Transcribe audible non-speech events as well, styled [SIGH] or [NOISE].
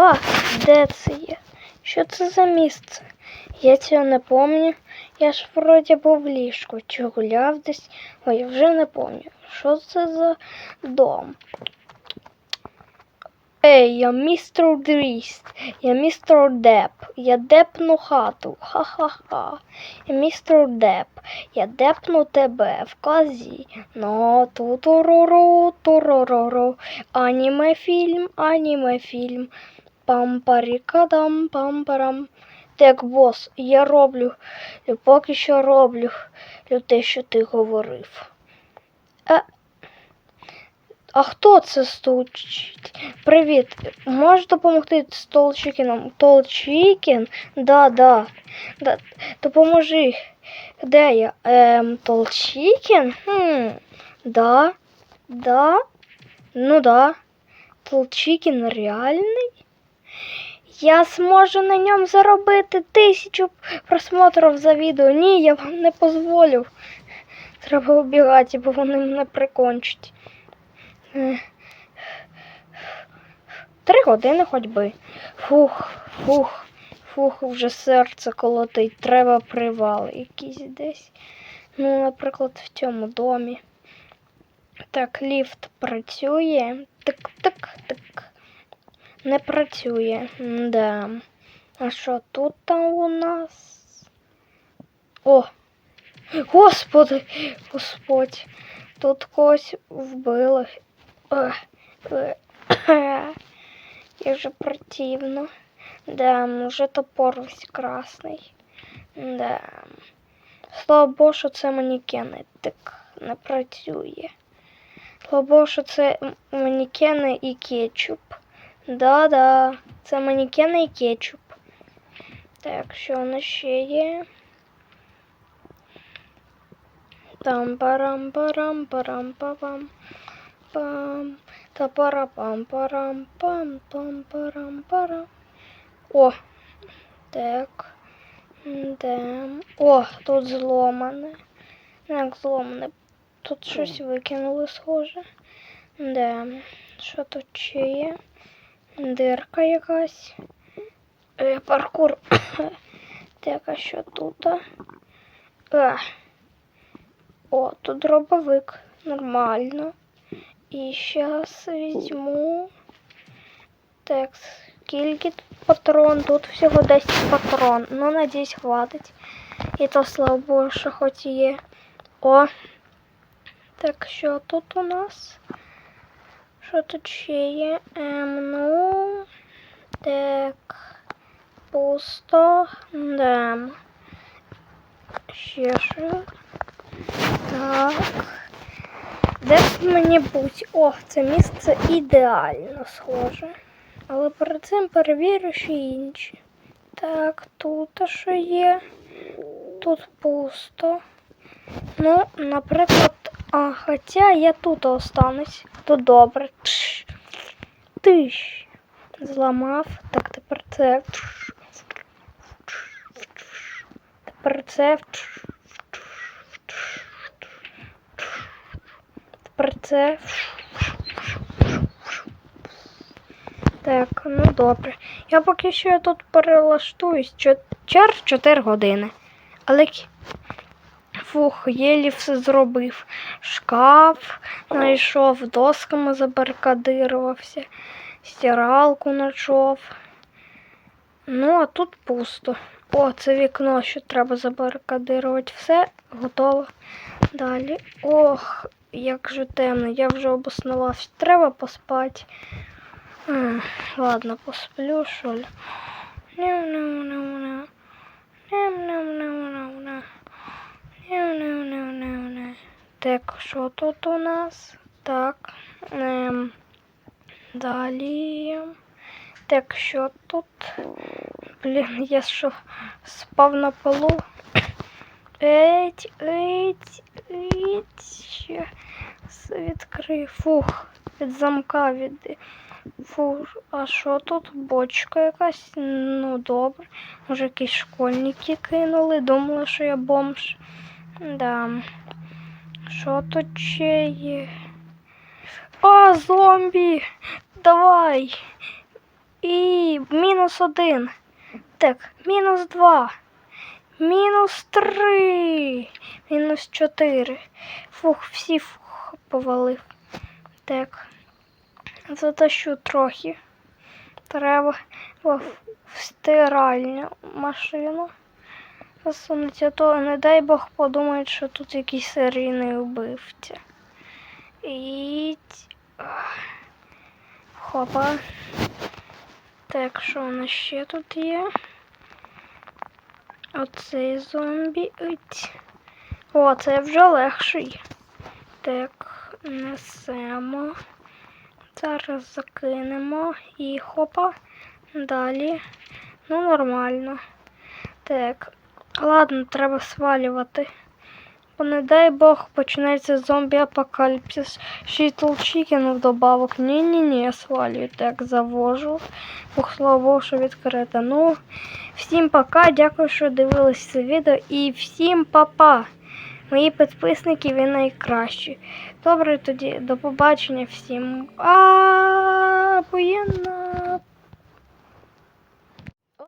О, де це є? Що це за місце? Я цього не пам'ятаю. Я ж вроді був в ліжку, чи гуляв десь. Ой, вже не пам'ятаю. Що це за дом? Ей, я містер Дріст, я містер Деп, я депну хату, ха-ха-ха. Я містер Деп, я депну тебе в казі. Ну, ту-туруру, туруруру. Аніме фільм, аніме фільм. Пампарікадам, пампарам. Так, бос, я роблю, і поки що роблю те, що ти говорив. А, а хто це стучить? Привіт. Можеш допомогти з Толчикіном? Толчикін? Да, да. да. Допоможи. Де я? Ем, Толчикін? Хм. Да. Да. Ну да. Толчикін реальний? Я зможу на ньому заробити тисячу просмотрів за відео. Ні, я вам не дозволю. Треба убігати, бо вони мене прикончать. Е. Три години ходьби. Фух, фух, фух, вже серце колотить. Треба привал якийсь десь. Ну, наприклад, в цьому домі. Так, ліфт працює. Так, так, так. Не працює. Да. А що тут там у нас? О! Господи, Господь, тут когось вбили. Як же противно. Да, уже топор весь красний. Да. Слава Богу, що це манекени. Так не працює. Слава Богу, що це м- манекени і кетчуп. Да-да, це манекени і кетчуп. Так, що у нас ще є? Там парам парам парам пам пам та пара пам парам пам пам парам парам. О, так. Да. О, тут зломане. Як зломане. Тут щось викинули схоже. Да. Що тут ще є? Дирка якась. Е, паркур. [COUGHS] так, а що тут? А. О, тут дробовик. Нормально. І зараз візьму. Так, скільки патрон? Тут всього 10 патрон. Ну, надіюсь, хватить. І то слава Богу, що хоч є. О. Так, що тут у нас? Що тут ще є? Ем, ну. Так. Пусто. Да. Ще що? Так. Де б мені бути? О, це місце ідеально схоже. Але перед цим перевірю ще інші. Так, тут що є? Тут пусто. Ну, наприклад, а, хоча я тут останусь. Тут добре. Тиш. Зламав. Так, тепер це. Тепер це. Тепер це. Так, ну добре. Я поки що тут перелаштуюсь. Чер 4 години. Але фух, єлі все зробив. Шкаф знайшов, досками забаркадирувався, стиралку знайшов. Ну, а тут пусто. О, це вікно, що треба забаркадирувати. Все готово. Далі. Ох, як же темно, я вже обоснувався. Треба поспати. М, Ладно, посплю, що ли. Няу-няу-няу-няу. Няу-няу-няу-няу-няу. Так, що тут у нас? Так. Ем, далі. Так, що тут? Блін, я що, спав на полу? Еть, еть, еть. Відкрив. Фух, від замка від. Фух, а що тут? Бочка якась? Ну, добре. Може, якісь школьники кинули, думали, що я бомж. Да. Що тут ще є? А, зомбі! Давай! І мінус один. Так, мінус два. Мінус три. Мінус чотири. Фух, всі фух, повалив. Так. Затащу трохи. Треба в стиральню машину засунути, а то, не дай Бог, подумають, що тут якийсь серійний вбивця. І. Хопа. Так, що у нас ще тут є? Оцей зомбі. О, це вже легший. Так, несемо. Зараз закинемо і хопа. Далі. Ну, нормально. Так. Ладно, треба свалювати. Бо не дай Бог почнеться зомбі-апокаліпсис. Ще й толчикину вдобавок. Ні-ні-ні, я свалюю. Так, завожу. Бог слава Богу, що відкрито. Ну, всім пока. Дякую, що дивились це відео. І всім па-па. Мої підписники, ви найкращі. Добре, тоді до побачення всім. А